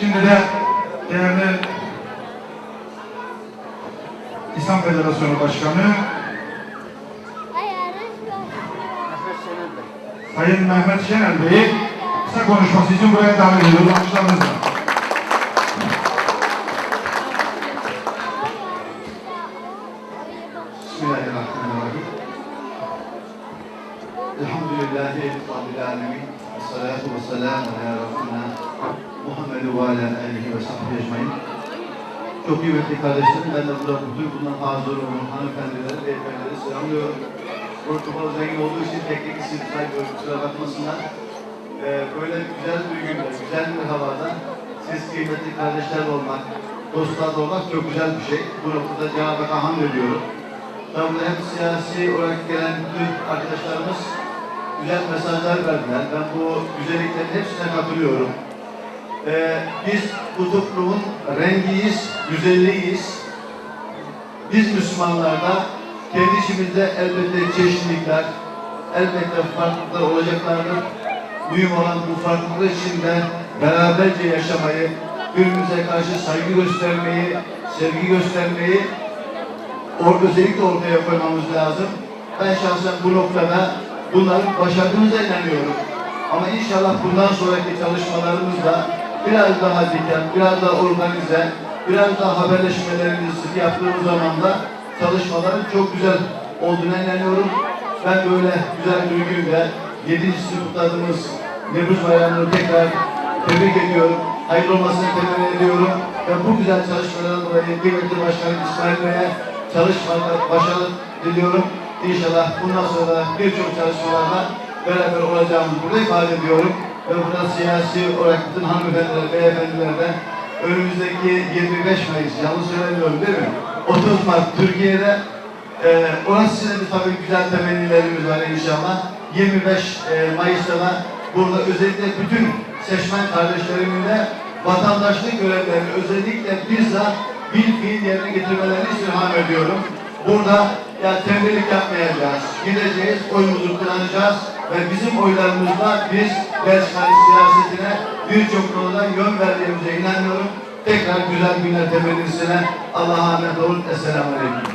Şimdi de değerli İslam Federasyonu Başkanı Sayın Mehmet Şenel Bey'i kısa konuşması için buraya davet ediyoruz. Alkışlarınızla. Bismillahirrahmanirrahim. Elhamdülillahi Rabbil alemin. Esselatu vesselamu ala Resulina ve ala alihi ve sahbihi ecmain. Çok kıymetli kardeşlerim, ben de burada bütün bundan hazır olan hanımefendileri, beyefendileri selamlıyorum. Protokol zengin olduğu için teknik isim saygı kusura bakmasınlar. Ee, böyle güzel bir günde, güzel bir havada siz kıymetli kardeşler olmak, dostlar olmak çok güzel bir şey. Bu noktada Cenab-ı Hakk'a hamd ediyorum. Tabii hem siyasi olarak gelen bütün arkadaşlarımız güzel mesajlar verdiler. Ben bu güzelliklerin hepsine katılıyorum. Ee, biz bu toplumun rengiyiz, güzelliğiyiz. Biz Müslümanlarda kendi içimizde elbette çeşitlilikler, elbette farklılıklar olacaklardır. Mühim olan bu farklılıklar içinde beraberce yaşamayı, birbirimize karşı saygı göstermeyi, sevgi göstermeyi orada özellikle ortaya koymamız lazım. Ben şahsen bu noktada bunların başardığımıza inanıyorum. Ama inşallah bundan sonraki çalışmalarımızda biraz daha dikkat, biraz daha organize, biraz daha haberleşmelerimizi yaptığımız zaman da çalışmaların çok güzel olduğuna inanıyorum. Ben böyle güzel bir günde 7. sınıflarımız Nevruz Bayramı'nı tekrar tebrik ediyorum. Hayırlı olmasını temenni ediyorum. Ve bu güzel çalışmalardan dolayı kıymetli Başkanım İsmail Bey'e çalışmalar başarı diliyorum. İnşallah bundan sonra birçok çalışmalarla beraber olacağımızı burada ifade ediyorum. Ve burada siyasi olarak bütün hanımefendiler, beyefendilerden önümüzdeki 25 Mayıs, yanlış söylemiyorum değil mi? 30 Mart Türkiye'de e, orası de tabii güzel temennilerimiz var inşallah. 25 e, Mayıs'ta da burada özellikle bütün seçmen kardeşlerimin de vatandaşlık görevlerini özellikle bizzat bil fiil yerine getirmelerini istirham ediyorum. Burada ya tembellik yapmayacağız. Gideceğiz, oyumuzu kullanacağız ve bizim oylarımızla biz Belçika'nın siyasetine birçok konuda yön verdiğimize inanıyorum. Tekrar güzel günler temennisine Allah'a emanet olun. Esselamu Aleyküm.